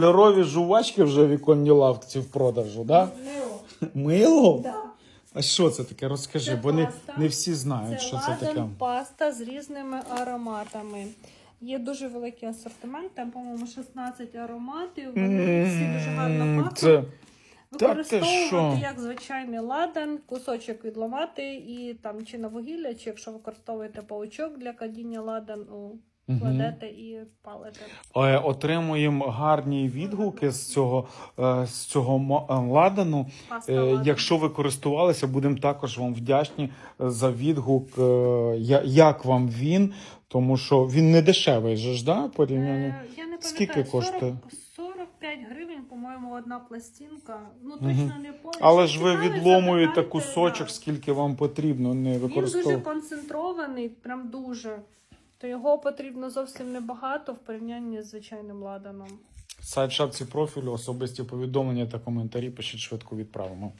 Кольорові жувачки вже в віконній лавці в продажу, да? Мило. Мило? Да. А що це таке? Розкажи, Це бо не, паста. не всі знають, Це що це таке. ладан паста з різними ароматами. Є дуже великий асортимент, там, по-моєму, 16 ароматів. Вони всі дуже гарно М, пахнуть. Це Та ти що? Використовувати як звичайний ладан, кусочок відламати і там чи на вугілля, чи якщо використовуєте паучок для кадіння ладан, у. Кладете і палите. Е, отримуємо гарні відгуки з цього, е, з цього е, ладану. Паста Е, ладан. Якщо ви користувалися, будемо також вам вдячні за відгук, е, я- як вам він, тому що він не дешевий же ж, да, порівняння. Е, Я не Скільки пам'ятаю, коштує? 45 гривень, по-моєму, одна пластинка. Ну, точно не помню. Але ж ви відломуєте кусочок, да. скільки вам потрібно, не Він дуже використовуєте. концентрований, прям дуже. То його потрібно зовсім небагато в порівнянні з звичайним ладаном. Сайт шапці профілю, особисті повідомлення та коментарі пишіть швидко відправимо.